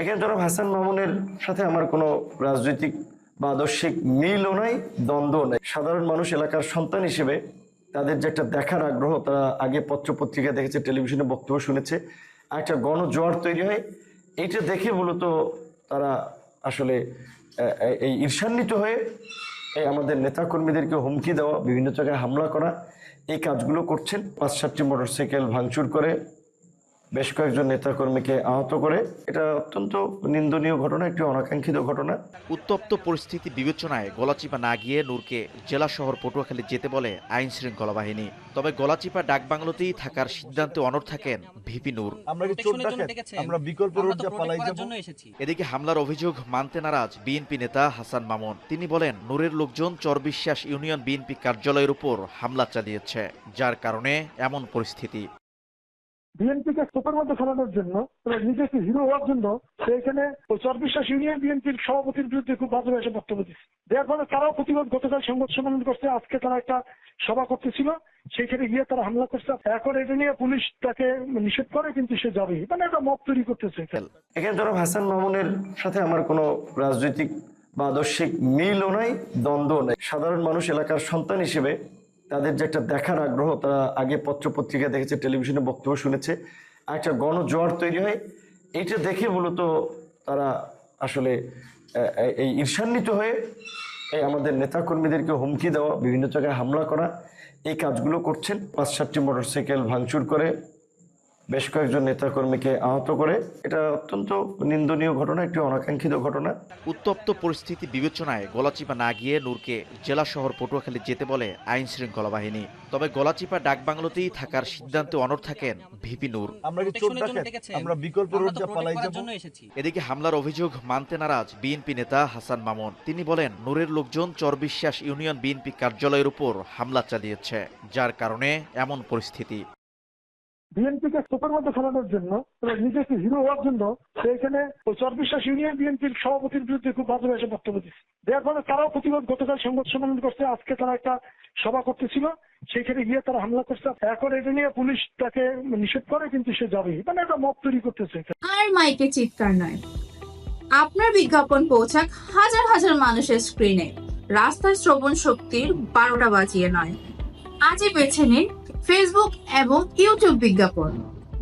এখানে জনাব হাসান মামুনের সাথে আমার কোনো রাজনৈতিক বা আদর্শিক মিলও নাই দ্বন্দ্ব নেই। সাধারণ মানুষ এলাকার সন্তান হিসেবে তাদের যে একটা দেখার আগ্রহ, তারা আগে পত্র পত্রিকা দেখেছে, টেলিভিশনে বক্তব্য শুনেছে একটা গণজোয়ার তৈরি হয়। এইটা দেখে মূলত তারা আসলে এই ঈর্ষান্বিত হয়ে এই আমাদের নেতাকর্মীদেরকে হুমকি দেওয়া, বিভিন্ন জায়গায় হামলা করা, এই কাজগুলো করছেন। পাঁচ সাতটি মোটরসাইকেল ভাঙচুর করে বেশ কয়েকজন নেতাকর্মীকে আহত করে। এটা অত্যন্ত নিন্দনীয় ঘটনা একটি অনাকাঙ্ক্ষিত ঘটনা। উত্তপ্ত পরিস্থিতি বিবেচনায় গলাচিপা না গিয়ে নূরকে জেলা শহর পটুয়াখালী যেতে বলে আইন শৃঙ্খলা বাহিনী। তবে গলাচিপা ডাকবাংলোতেই থাকার সিদ্ধান্তে অনড় থাকেন ভিপি নূর। আমরা বিকল্প এদিকে হামলার অভিযোগ মানতে নারাজ বিএনপি নেতা হাসান মামুন। তিনি বলেন নূরের লোকজন চরবিশ্বাস ইউনিয়ন বিএনপি কার্যালয়ের উপর হামলা চালিয়েছে যার কারণে এমন পরিস্থিতি। বিএনপিকে স্তূপের মধ্যে ফেলানোর জন্য নিজেকে হিরো হওয়ার জন্য সে এখানে ওই চরবিশ্বাস ইউনিয়ন বিএনপির সভাপতির বিরুদ্ধে খুব বাজে ভাষায় বক্তব্য দিচ্ছে। দেওয়ার ফলে তারাও প্রতিবাদ গতকাল সংবাদ সম্মেলন করছে, আজকে তারা একটা সভা করতেছিল, সেখানে গিয়ে তারা হামলা করছে। এখন এটা নিয়ে পুলিশ তাকে নিষেধ করে, কিন্তু সে যাবে। মানে একটা মত তৈরি করতেছে এখানে। জনাব হাসান মামুনের সাথে আমার কোনো রাজনৈতিক বা আদর্শিক মিলও নাই দ্বন্দ্ব নাই। সাধারণ মানুষ এলাকার সন্তান হিসেবে তাদের যে একটা দেখার আগ্রহ, তারা আগে পত্র পত্রিকা দেখেছে, টেলিভিশনে বক্তব্য শুনেছে, আর একটা গণজোয়ার তৈরি হয়। এটা দেখে মূলত তারা আসলে এই ঈর্ষান্বিত হয়ে, এই আমাদের নেতাকর্মীদেরকে হুমকি দেওয়া, বিভিন্ন জায়গায় হামলা করা, এই কাজগুলো করছেন। পাঁচ সাতটি মোটরসাইকেল ভাঙচুর করে বেশ কয়েকজন নেতাকর্মীকে আহত করে। এটা অত্যন্ত নিন্দনীয় ঘটনা একটি অনাকাঙ্ক্ষিত ঘটনা। উত্তপ্ত পরিস্থিতি বিবেচনায় গলাচিপা না গিয়ে নূরকে জেলা শহর পটুয়াখালী যেতে বলে আইন শৃঙ্খলা বাহিনী। তবে গলাচিপা ডাকবাংলোতেই থাকার সিদ্ধান্তে অনড় থাকেন ভিপি নূর। আমরা বিকল্প পালাই এদিকে হামলার অভিযোগ মানতে নারাজ বিএনপি নেতা হাসান মামুন। তিনি বলেন নূরের লোকজন চরবিশ্বাস ইউনিয়ন বিএনপি কার্যালয়ের উপর হামলা চালিয়েছে যার কারণে এমন পরিস্থিতি। বিএনপিকে স্তূপের মধ্যে ফেলানোর জন্য নিজেকে হিরো হওয়ার জন্য সে এখানে ওই চরবিশ্বাস ইউনিয়ন বিএনপির সভাপতির বিরুদ্ধে খুব বাজে ভাষায় বক্তব্য দিচ্ছে। দেওয়ার ফলে তারাও প্রতিবাদ গতকাল সংবাদ সম্মেলন করছে, আজকে তারা একটা সভা করতেছিল সেইখানে গিয়ে তারা হামলা করছে। এখন এটা নিয়ে পুলিশ তাকে নিষেধ করে, কিন্তু সে যাবেই। মানে একটা মত তৈরি করতেছে। আর মাইকে চিৎকার নয়। আপনার বিজ্ঞাপন পৌঁছাক হাজার হাজার মানুষের স্ক্রিনে রাস্তার শ্রবণ শক্তির বারোটা বাজিয়ে নয়। আজই বেছে নিন ফেসবুক এবং ইউটিউব বিজ্ঞাপন।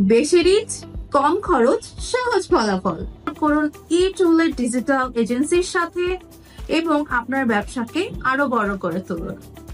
বেশি রিচ কম খরচ, সহজ ফলাফল। করুন ই টুলের ডিজিটাল এজেন্সির সাথে এবং আপনার ব্যবসাকে আরও বড় করে তুলুন।